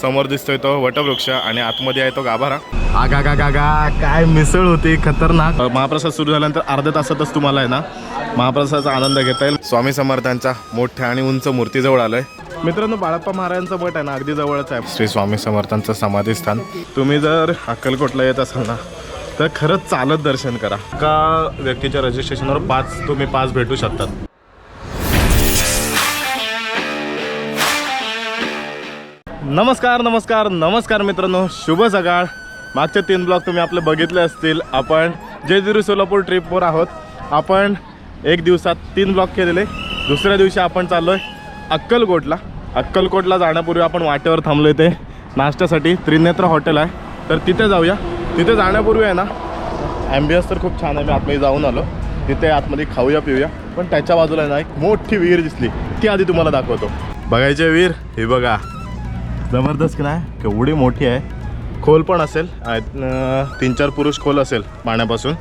समोर दिसतोय तो वटवृक्ष आणि आतमध्ये आहे तो गाभारा. आगा गा गा गा काय मिसळ होती खतरनाक. महाप्रसाद सुरू झाल्यानंतर अर्ध्या तासातच तुम्हाला आहे ना महाप्रसादाचा आनंद घेता येईल. स्वामी समर्थांच्या मोठ्या आणि उंच मूर्तीजवळ आलोय. मित्रांनो बाळप्पा महाराजांचं मठ आहे ना अगदी जवळच आहे. श्री स्वामी समर्थांचं समाधीस्थान. तुम्ही जर अक्कलकोटला येत असाल ना तर खरंच चालत दर्शन करा. का व्यक्तीच्या रजिस्ट्रेशनवर पाच तुम्ही पाच भेटू शकतात. नमस्कार नमस्कार नमस्कार मित्रांनो. शुभ सकाळ. मागचे तीन ब्लॉग तुम्ही आपले बघितले असतील. आपण जेजुरी सोलापूर ट्रिपवर आहोत. आपण एक दिवसात तीन ब्लॉग केलेले. दुसऱ्या दिवशी आपण चाललो आहे अक्कलकोटला. अक्कलकोटला जाण्यापूर्वी आपण वाटेवर थांबलो ते नाश्त्यासाठी त्रिनेत्र हॉटेल आहे. तर तिथे जाऊया. तिथे जाण्यापूर्वी आहे ना ॲम्बियन्स तर खूप छान आहे. मी आतमध्ये जाऊन आलो. तिथे आतमध्ये खाऊया पिऊया. पण त्याच्या बाजूला ना एक मोठी विहीर दिसली. ती आधी तुम्हाला दाखवतो. बघायचे विहीर? हे बघा. जबरदस्त की नाही? केवढी मोठी आहे. खोल पण असेल. तीन चार पुरुष खोल असेल पाण्यापासून.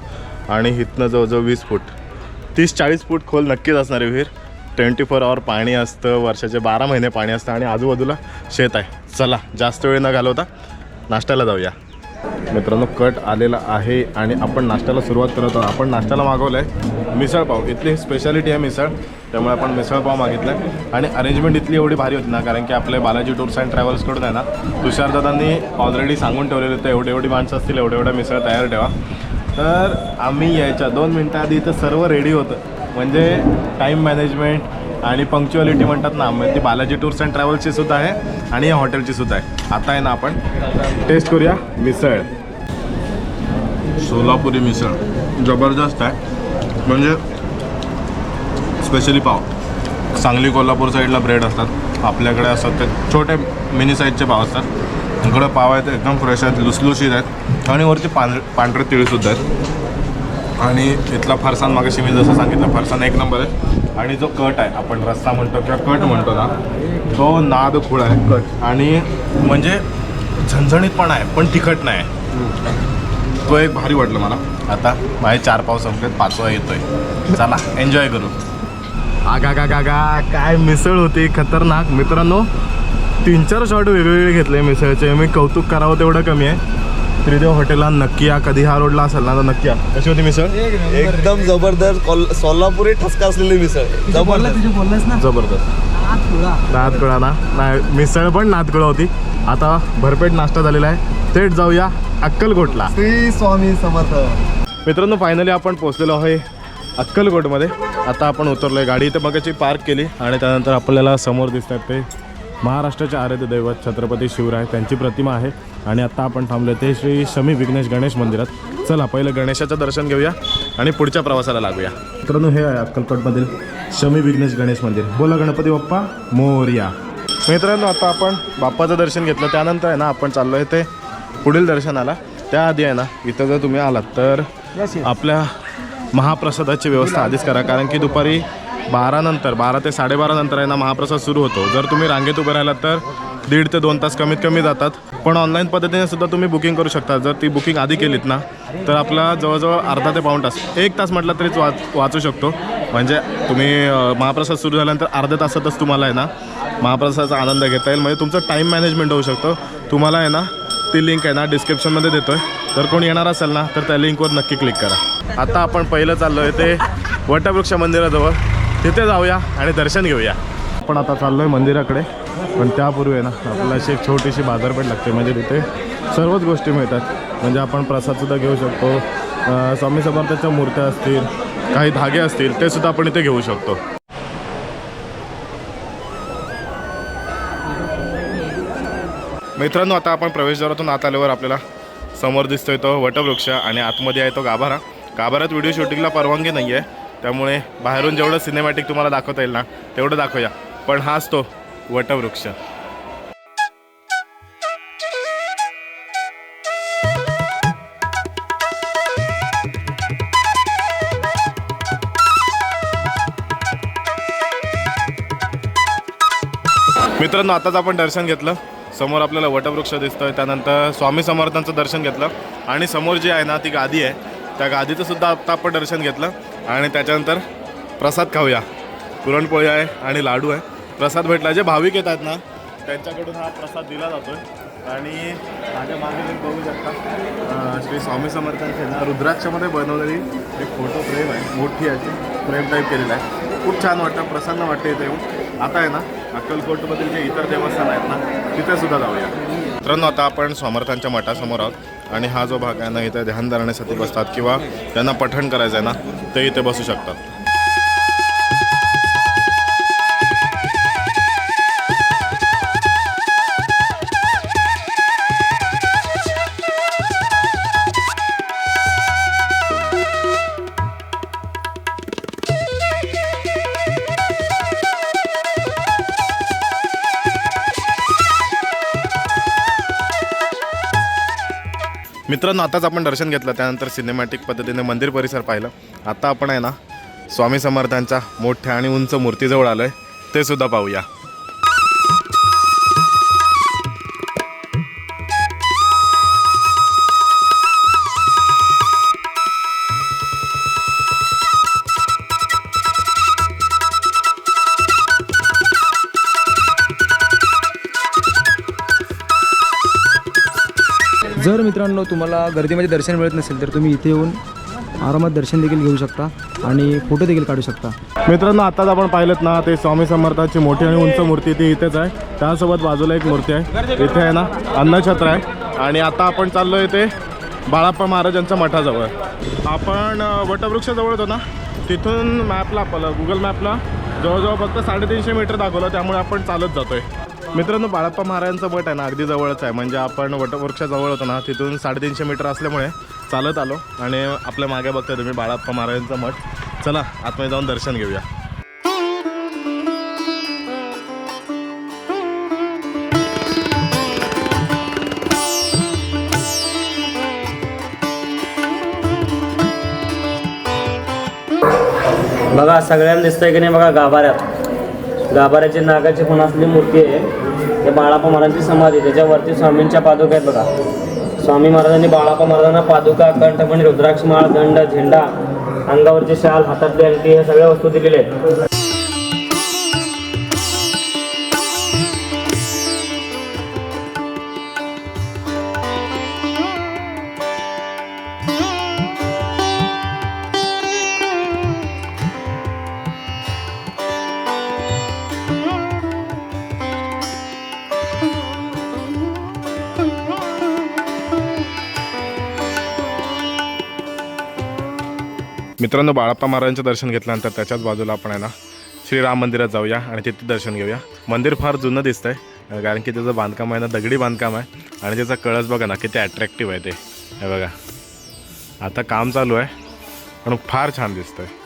आणि इथनं जवळजवळ वीस फूट. तीस चाळीस फूट खोल नक्कीच असणार आहे विहीर. ट्वेंटी फोर आवर पाणी असतं. वर्षाचे बारा महिने पाणी असतं. आणि आजूबाजूला शेत आहे. चला जास्त वेळ न घालवता नाश्त्याला जाऊया. मित्रांनो कट आलेला आहे आणि आपण नाश्त्याला सुरुवात करत आहोत. आपण नाश्त्याला मागवलं आहे मिसळपाव इथली स्पेशालिटी आहे मिसळ त्यामुळे आपण मिसळपाव मागितलं आहे आणि अरेंजमेंट इथली एवढी भारी होती ना कारण की आपले बालाजी टूर्स अँड ट्रॅव्हल्सकडून आहे ना तुषारदादांनी ऑलरेडी सांगून ठेवलेलं होतं एवढे एवढी माणसं असतील एवढे एवढ्या मिसळ तयार ठेवा. तर आम्ही यायच्या दोन मिनटं आधी इथं सर्व रेडी होतं. म्हणजे टाईम मॅनेजमेंट आणि पंक्च्युअलिटी म्हणतात ना मग ती बालाजी टूर्स अँड ट्रॅव्हल्सची सुद्धा आहे आणि या हॉटेलची सुद्धा आहे. आता आहे ना आपण टेस्ट करूया मिसळ. सोलापुरी मिसळ. जबरदस्त आहे. म्हणजे स्पेशली पाव. सांगली कोल्हापूर साईडला ब्रेड असतात. आपल्याकडे असतात ते छोटे मिनी साईजचे पाव असतात. इकडं पाव आहेत एकदम फ्रेश आहेत लुसलुशीत आहेत. आणि वरती पांढर पांढरे तिळसुद्धा आहेत. आणि इथला फरसान मागाशी मी जसं सांगितलं फरसाण एक नंबर आहे. आणि जो कट आहे आपण रस्सा म्हणतो किंवा कट म्हणतो ना तो नाद खुळा आहे. कट. आणि म्हणजे झणझणीत पण आहे पण तिखट नाही. तो एक भारी वाटलं मला. आता माझे चार पाव संपलेत पाचवा येतोय. चला एन्जॉय करू. आगा गा गा गा काय मिसळ होती खतरनाक. मित्रांनो तीन चार शॉट वेगवेगळे घेतले मिसळचे. मी कौतुक करावं तेवढं कमी आहे. त्रिदेव हॉटेलला नक्की या. कधी हा रोडला असेल ना तर नक्की या. कशी होती मिसळ? एकदम जबरदस्त कोल- सोलापुरी ठसका असलेली मिसळ. जबरदस्त. तुझे बोललास ना जबरदस्त. नादकुळा ना? नाही मिसळ पण नादकुळा होती. आता भरपेट नाश्ता झालेला आहे. थेट जाऊया अक्कलकोटला. श्री स्वामी समर्थ. मित्रांनो फायनली आपण पोहोचलेलो आहे अक्कलकोटमध्ये. आता आपण उतरलो आहे गाडी इथे मगाची पार्क केली आणि त्यानंतर आपल्याला समोर दिसतात ते महाराष्ट्राचे आराध्य दैवत छत्रपती शिवराय त्यांची प्रतिमा आहे. आणि आता आपण थांबलो ते श्री शमी विघ्नेश गणेश मंदिरात. चला पहिलं गणेशाचं दर्शन घेऊया आणि पुढच्या प्रवासाला लागूया. मित्रांनो हे आहे अक्कलकोटमधील शमी विघ्नेश गणेश मंदिर. बोला गणपती बाप्पा मोर्या. मित्रांनो आता आपण बाप्पाचं दर्शन घेतलं. त्यानंतर आहे ना आपण चाललो आहे ते पुढील दर्शनाला. त्याआधी आहे ना इथं जर तुम्ही आलात तर आपल्या महाप्रसादाची व्यवस्था आधीच करा. कारण की दुपारी बारानंतर बारा ते साडेबारा नंतर आहे ना महाप्रसाद सुरू होतो. जर तुम्ही रांगेत उभे राहिलात तर दीड ते दोन तास कमीत कमी जातात. पण ऑनलाईन पद्धतीने सुद्धा तुम्ही बुकिंग करू शकता. जर ती बुकिंग आधी केलीत ना तर आपला जवळजवळ अर्धा ते पाऊण तास एक तास म्हटला तरीच वाच वाचू शकतो. म्हणजे तुम्ही महाप्रसाद सुरू झाल्यानंतर अर्ध्या तासातच तुम्हाला आहे ना महाप्रसादाचा आनंद घेता येईल. म्हणजे तुमचं टाईम मॅनेजमेंट होऊ शकतो. तुम्हाला आहे ना ती लिंक आहे ना डिस्क्रिप्शनमध्ये देतो आहे जर कोणी येणार असेल ना तर त्या लिंकवर नक्की क्लिक करा. आता आपण पहिलं चाललो आहे ते वटवृक्ष मंदिराजवळ तिथे जाऊया आणि दर्शन घेऊया. आपण आता चाललो आहे मंदिराकडे पण त्यापूर्वी आहे ना आपल्याला अशी एक छोटीशी बाजारपेठ लागते. म्हणजे तिथे सर्वच गोष्टी मिळतात. म्हणजे आपण प्रसादसुद्धा घेऊ शकतो. स्वामी समर्थाच्या मूर्त्या असतील काही धागे असतील ते सुद्धा आपण इथे घेऊ शकतो. मित्रांनो आता आपण प्रवेशद्वारातून आत आल्यावर आपल्याला समोर दिसतोय तो वटवृक्ष आणि आतमध्ये आहे तो गाभारा. गाभाऱ्यात व्हिडिओ शूटिंगला परवानगी नाही आहे त्यामुळे बाहेरून जेवढं सिनेमॅटिक तुम्हाला दाखवता येईल ना तेवढं दाखवूया. पण हाच तो वटवृक्ष. मित्रांनो आताच आपण दर्शन घेतलं. समोर आपल्याला वटवृक्ष दिसतोय. त्यानंतर स्वामी समर्थांचं दर्शन घेतलं. आणि समोर जी आहे ना ती गादी आहे. त्या गादीचं सुद्धा आत्ता आपण दर्शन घेतलं. आणि त्याच्यानंतर प्रसाद खाऊया. पुरणपोळी आहे आणि लाडू आहे. प्रसाद भेटला. जे भाविक येतात ना त्यांच्याकडून हा प्रसाद दिला जातो आणि माझ्या मागे तुम्ही बघू शकता श्री स्वामी समर्थांचे ना रुद्राक्षमध्ये बनवलेली एक फोटो फ्रेम आहे. मोठी अशी फ्रेम टाईप केलेला आहे. खूप छान वाटतं. प्रसन्न वाटतं इथे येऊन. आता आहे ना अक्कलकोटमधील जे इतर देवस्थान आहेत ना तिथे सुद्धा जाऊया. मित्रांनो आता आपण समर्थांच्या मठासमोर आहोत. आणि हा जो भाग आहे ना इथे ध्यान धरण्यासाठी बसतात किंवा त्यांना पठण करायचं आहे ना ते इथे बसू शकतात. मित्रांनो आताच आपण दर्शन घेतलं त्यानंतर सिनेमॅटिक पद्धतीने मंदिर परिसर पाहिलं. आता आपण आहे ना स्वामी समर्थांच्या मोठ्या आणि उंच मूर्तीजवळ आलो आहे ते सुद्धा पाहूया. जर मित्रांनो तुम्हाला गर्दीमध्ये दर्शन मिळत नसेल तर तुम्ही इथे येऊन आरामात दर्शन देखील घेऊ शकता आणि फोटो देखील काढू शकता. मित्रांनो आताच आपण पाहिलं ना ते स्वामी समर्थाची मोठी आणि उंच मूर्ती ती इथेच आहे. त्यासोबत बाजूला एक मूर्ती आहे. इथे आहे ना अन्नछत्र आहे. आणि आता आपण चाललो इथे बाळाप्पा महाराजांच्या मठाजवळ. आपण वटवृक्षाजवळ होतो ना तिथून मॅपला आपलं गुगल मॅपला जवळजवळ फक्त साडेतीनशे मीटर दाखवलं त्यामुळे आपण चालत जातोय. मित्रांनो बाळाप्पा महाराजांचा मठ आहे ना अगदी जवळच आहे. म्हणजे आपण वटवृक्षाजवळ होतो ना तिथून साडेतीनशे मीटर असल्यामुळे चालत आलो आणि आपल्या मागे बघताय तुम्ही बाळाप्पा महाराजांचा मठ. चला आतमध्ये जाऊन दर्शन घेऊया. बघा सगळ्यांना दिसतंय की नाही बघा गाभाऱ्यात. गाभाऱ्याचे नागाचे पण असलेली मूर्ती आहे. ते बाळापा महाराजांची समाधी त्याच्यावरती स्वामींच्या पादुका आहेत बघा. स्वामी महाराजांनी बाळापा महाराजांना पादुका कंठमणी रुद्राक्ष माळ दंड झेंडा अंगावरचे शाल हातातली अंगठी ह्या सगळ्या वस्तू दिलेल्या आहेत. मित्रांनो बाळाप्पा महाराजांचं दर्शन घेतल्यानंतर त्याच्याच बाजूला आपण आहे ना श्रीराम मंदिरात जाऊया आणि तिथे दर्शन घेऊया. मंदिर फार जुनं दिसतंय आहे कारण की त्याचं बांधकाम आहे ना दगडी बांधकाम आहे आणि त्याचा कळस बघा ना किती अट्रॅक्टिव्ह आहे ते. हे बघा. आता काम चालू आहे पण फार छान दिसतं आहे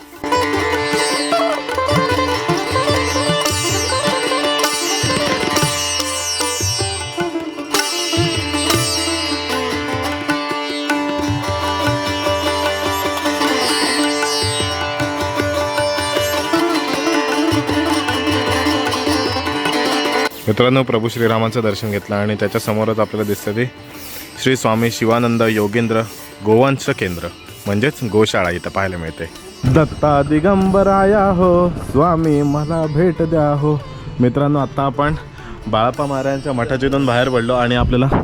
मित्रांनो प्रभू श्रीरामाचं दर्शन घेतलं आणि त्याच्या समोरच आपल्याला दिसतं ते श्री स्वामी शिवानंद योगेंद्र गोवंश केंद्र म्हणजेच गोशाळा इथं पाहायला मिळते दत्ता दिगंबराया हो स्वामी मला भेट द्या हो. मित्रांनो आता आपण बाळापा महाराजांच्या मठाच्या बाहेर पडलो आणि आपल्याला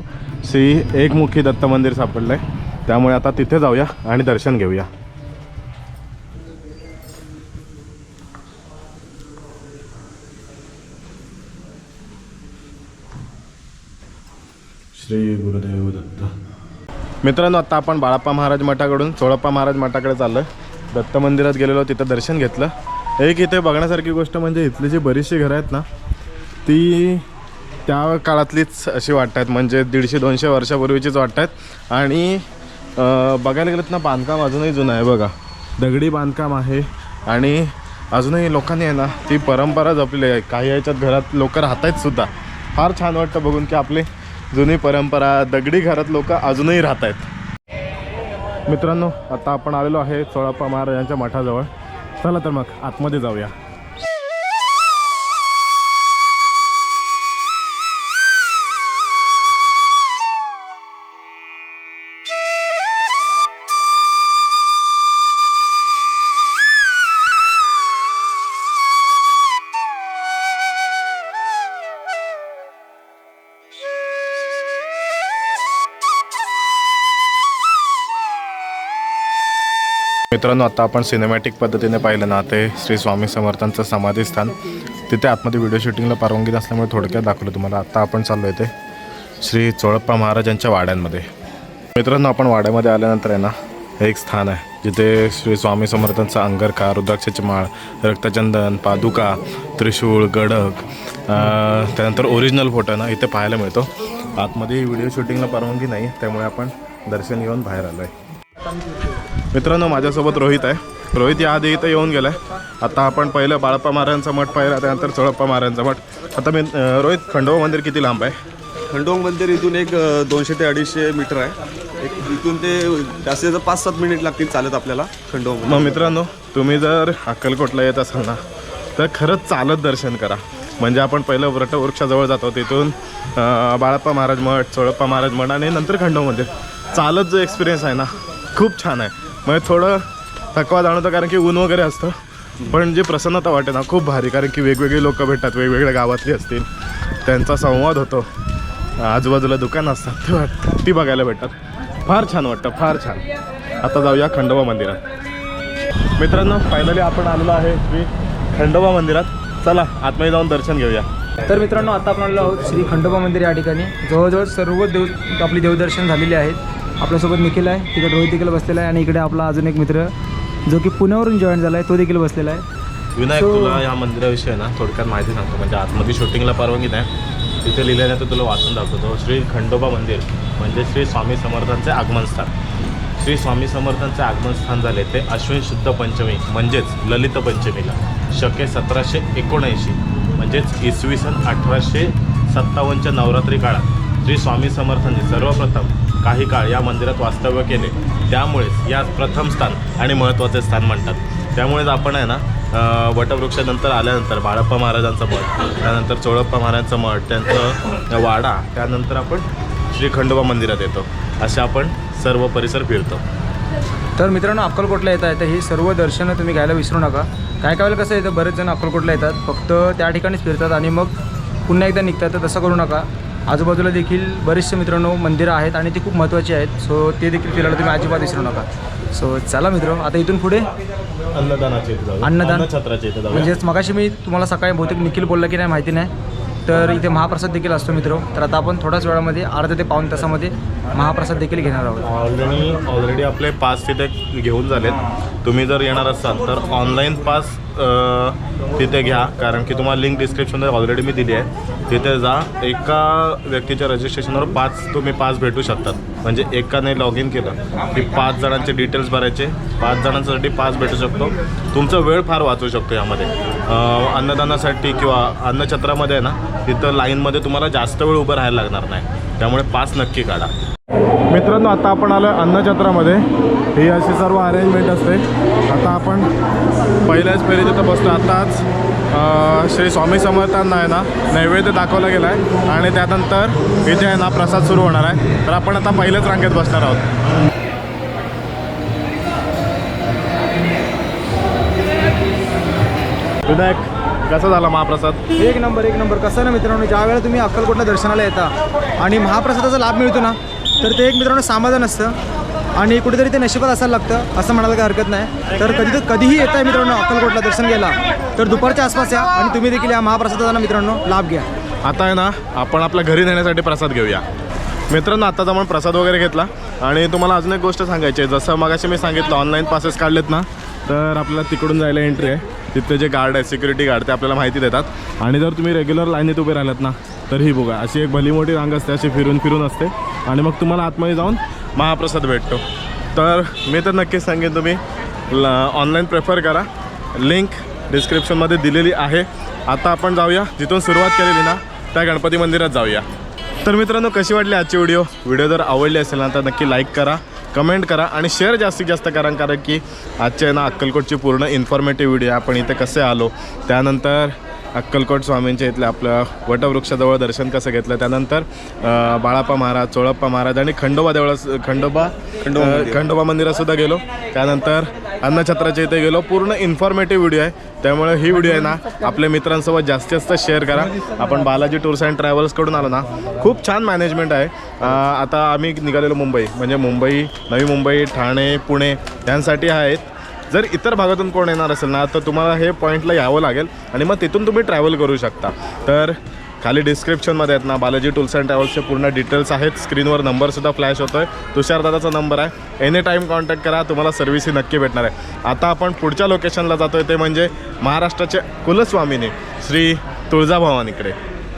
श्री एकमुखी दत्त मंदिर सापडलं आहे त्यामुळे आता तिथे जाऊया आणि दर्शन घेऊया. श्री गुरुदेव दत्त. मित्रांनो आता आपण बाळाप्पा महाराज मठाकडून चोळप्पा महाराज मठाकडे चाललो आहे दत्त मंदिरात गेलेलो तिथं दर्शन घेतलं. एक इथे बघण्यासारखी गोष्ट म्हणजे इथली जी बरीचशी घरं आहेत ना ती त्या काळातलीच अशी वाटत आहेत म्हणजे दीडशे दोनशे वर्षापूर्वीचीच वाटत आहेत आणि बघायला गेलं ना बांधकाम अजूनही जुनं आहे बघा. दगडी बांधकाम आहे. आणि अजूनही लोकांनी आहे ना ती परंपरा जपली आहे. काही याच्यात घरात लोक राहत आहेत सुद्धा. फार छान वाटतं बघून की आपले जुनी परंपरा दगडी घरात लोक अजूनही राहत आहेत मित्रांनो आता आपण आलेलो आहे चोळाप्पा महाराजांच्या मठाजवळ. चला तर मग आतमध्ये जाऊया. मित्रांनो आता आपण सिनेमॅटिक पद्धतीने पाहिलं ना ते श्री स्वामी समर्थांचं समाधीस्थान. तिथे आतमध्ये व्हिडिओ शूटिंगला परवानगी नसल्यामुळे थोडक्यात दाखवलं तुम्हाला. आता आपण चाललो आहे ते श्री चोळप्पा महाराजांच्या वाड्यांमध्ये. मित्रांनो आपण वाड्यामध्ये आल्यानंतर आहे ना हे एक स्थान आहे. जिथे श्री स्वामी समर्थांचा अंगरखा रुद्राक्षाची माळ रक्तचंदन पादुका त्रिशूळ गडक त्यानंतर ओरिजिनल फोटो ना इथे पाहायला मिळतो. आतमध्ये व्हिडिओ शूटिंगला परवानगी नाही त्यामुळे आपण दर्शन घेऊन बाहेर आलो आहे मित्रांनो माझ्यासोबत रोहित आहे. रोहित या आधी इथं येऊन गेलाय. आता आपण पहिलं बाळप्पा महाराजांचा मठ पाहिला त्यानंतर चोळप्पा महाराजांचा मठ. आता मी रोहित खंडोबा मंदिर किती लांब आहे? खंडोबा मंदिर इथून एक दोनशे ते अडीचशे मीटर आहे. एक इथून ते जास्तीत जास्त पाच सात मिनिट लागतील चालत आपल्याला खंडोबा. मग मित्रांनो तुम्ही जर अक्कलकोटला येत असाल ना तर खरंच चालत दर्शन करा. म्हणजे आपण पहिलं वटवृक्षाजवळ जातो तिथून बाळप्पा महाराज मठ चोळप्पा महाराज मठ आणि नंतर खंडोबा मंदिर. चालत जो एक्सपिरियन्स आहे ना खूप छान आहे. म्हणजे थोडं थकवा जाणवतं कारण की ऊन वगैरे असतं. पण जी प्रसन्नता वाटते ना खूप भारी. कारण की वेगवेगळी लोकं भेटतात वेगवेगळ्या गावातली असतील. त्यांचा संवाद होतो. आजूबाजूला दुकानं असतात ते वाट- ती बघायला भेटतात. फार छान वाटतं फार छान. आता जाऊया खंडोबा मंदिरात. मित्रांनो फायनली आपण आलेलो आहे श्री खंडोबा मंदिरात. चला आतमध्ये जाऊन दर्शन घेऊया. तर मित्रांनो आता आपण आलो आहोत श्री खंडोबा मंदिर या ठिकाणी. जवळजवळ सर्व देव आपली देवदर्शन झालेली आहेत. आपल्यासोबत निखिल आहे. तिकडे रोहित देखील बसलेला आहे आणि इकडे आपला अजून एक मित्र जो की पुण्यावरून जॉईन झाला आहे तो देखील बसलेला आहे. विनायक तुला या मंदिराविषयी ना थोडक्यात माहिती सांगतो. म्हणजे आतमध्ये शूटिंगला परवानगी नाही. तिथे लिहिलेलं तर तुला वाचून दाखवतो. श्री खंडोबा मंदिर म्हणजे श्री स्वामी समर्थांचे आगमनस्थान श्री स्वामी समर्थांचे आगमनस्थान झाले ते अश्विन शुद्ध पंचमी म्हणजेच ललित पंचमीला. शके सतराशे एकोणऐंशी म्हणजेच इसवी सन अठराशे सत्तावन्नच्या नवरात्री काळात. श्री स्वामी समर्थांनी सर्वप्रथम काही काळ या मंदिरात वास्तव्य केले. त्यामुळेच या प्रथम स्थान आणि महत्त्वाचे स्थान म्हणतात. त्यामुळेच आपण आहे ना वटवृक्षानंतर आल्यानंतर बाळप्पा महाराजांचा मठ त्यानंतर चोळप्पा महाराजांचा मठ त्यांचं वाडा त्यानंतर आपण श्री खंडोबा मंदिरात येतो. असे आपण सर्व परिसर फिरतो. तर मित्रांनो अक्कलकोटला येत आहे तर ही सर्व दर्शनं तुम्ही घ्यायला विसरू नका. काय काय वेळेला कसं येतं बरेच जण अक्कलकोटला येतात. फक्त त्या ठिकाणीच फिरतात आणि मग पुन्हा एकदा निघतात. तर तसं करू नका. आजूबाजूला देखील बरेचसे मित्रांनो मंदिरं आहेत आणि ती खूप महत्त्वाची आहेत. सो ते देखील फिरायला तुम्ही अजिबात विसरू नका. सो चला मित्र आता इथून पुढे अन्नदानाचे अन्नदान? छत्राचे म्हणजेच मगाशी मी तुम्हाला सकाळी बहुतेक निखिल बोलला की नाही माहिती नाही. तर इथे महाप्रसाद देखील असतो मित्र. तर आता आपण थोड्याच वेळामध्ये अर्धा ते पाऊण तासामध्ये महाप्रसाद देखील घेणार आहोत. ऑलरेडी ऑलरेडी आपले पास तिथे घेऊन झालेत. तुम्ही जर येणार असाल तर ऑनलाईन पास तिथे घ्या. कारण की तुम्हाला लिंक डिस्क्रिप्शनमध्ये ऑलरेडी मी दिली आहे. तिथे जा. एका व्यक्तीच्या रजिस्ट्रेशनवर पाच तुम्ही पास भेटू शकतात. म्हणजे एकाने लॉग इन केलं की पाच जणांचे डिटेल्स भरायचे. पाच जणांसाठी पास भेटू शकतो. तुमचा वेळ फार वाचू शकतो यामध्ये. अन्नदानासाठी किंवा अन्नछत्रामध्ये आहे ना तिथं लाईनमध्ये तुम्हाला जास्त वेळ उभं राहायला लागणार नाही. त्यामुळे पास नक्की काढा. मित्रांनो आता आपण आलो अन्नछत्रामध्ये. ही अशी सर्व अरेंजमेंट असते. आता आपण पहिल्याच फेरी तिथं बसतो आताच श्री स्वामी समर्थांना आहे ना नैवेद्य दाखवला गेला आहे आणि त्यानंतर इथे आहे ना प्रसाद सुरू होणार आहे. तर आपण आता पहिल्याच रांगेत बसणार आहोत. विनायक कसा झाला महाप्रसाद? एक नंबर एक नंबर. कसं आहे ना मित्रांनो ज्या वेळेला तुम्ही अक्कलकोटला दर्शनाला येता आणि महाप्रसादाचा लाभ मिळतो ना तर ते एक मित्रांनो समाधान असतं. आणि कुठेतरी ते नशिबात असायला लागतं असं म्हणायला काही हरकत नाही. तर कधी कधीही येत आहे मित्रांनो अक्कलकोटला दर्शन घ्यायला. तर दुपारच्या आसपास या आणि तुम्ही देखील या महाप्रसादाचा मित्रांनो लाभ घ्या. आता आहे ना आपण आपल्या घरी नेण्यासाठी प्रसाद घेऊया. मित्रांनो आताच आपण प्रसाद वगैरे घेतला. आणि तुम्हाला अजून एक गोष्ट सांगायची आहे. जसं मगाशी मी सांगितलं ऑनलाईन पासेस काढलेत ना तर आपल्याला तिकडून जायला एंट्री आहे. तिथले जे गार्ड आहे सिक्युरिटी गार्ड ते आपल्याला माहिती देतात. आणि जर तुम्ही रेग्युलर लाईनीत उभे राहिलात ना तर ही बघा अशी एक भली मोठी रांग असते अशी फिरून फिरून असते. आणि मग तुम्हाला आतमध्ये जाऊन महाप्रसाद भेटतो. तर मी तर नक्कीच सांगेन तुम्ही ऑनलाईन प्रेफर करा. लिंक डिस्क्रिप्शनमध्ये दिलेली आहे. आता आपण जाऊया जिथून सुरुवात केलेली ना त्या गणपती मंदिरात जाऊया. तर मित्रांनो कशी वाटली आजची व्हिडिओ व्हिडिओ जर आवडली असेल ना तर नक्की लाईक करा कमेंट करा आणि शेअर जास्तीत जास्त करा कारण की आजच्या आहे ना अक्कलकोटची पूर्ण इन्फॉर्मेटिव्ह व्हिडिओ आपण इथे कसे आलो त्यानंतर अक्कलकोट स्वामींच्या इथल्या आपलं वटवृक्षाजवळ दर्शन कसं घेतलं? त्यानंतर बाळाप्पा महाराज चोळप्पा महाराज आणि खंडोबा देवळा खंडोबा खंडोबा मंदिरातसुद्धा गेलो. त्यानंतर अन्नछत्राच्या इथे गेलो. पूर्ण इन्फॉर्मेटिव्ह व्हिडिओ आहे. त्यामुळे ही व्हिडिओ आहे ना आपल्या मित्रांसोबत जास्तीत जास्त शेअर करा. आपण बालाजी टूर्स अँड ट्रॅव्हल्सकडून आलो ना खूप छान मॅनेजमेंट आहे. आता आम्ही निघालेलो मुंबई. म्हणजे मुंबई नवी मुंबई ठाणे पुणे यांसाठी आहेत. जर इतर भागातून कोण येणार असेल ना तर तुम्हाला हे पॉईंटला यावं लागेल आणि मग तिथून तुम्ही ट्रॅव्हल करू शकता. तर खाली डिस्क्रिप्शनमध्ये आहेत ना बालाजी टूल्स अँड ट्रॅव्हल्सचे पूर्ण डिटेल्स आहेत. स्क्रीनवर नंबरसुद्धा फ्लॅश होतो आहे तुषारदादाचा नंबर आहे. एनी टाईम कॉन्टॅक्ट करा तुम्हाला सर्व्हिस ही नक्की भेटणार आहे. आता आपण पुढच्या लोकेशनला जातो आहे ते म्हणजे महाराष्ट्राचे कुलस्वामिनी श्री तुळजाभवानीकडे.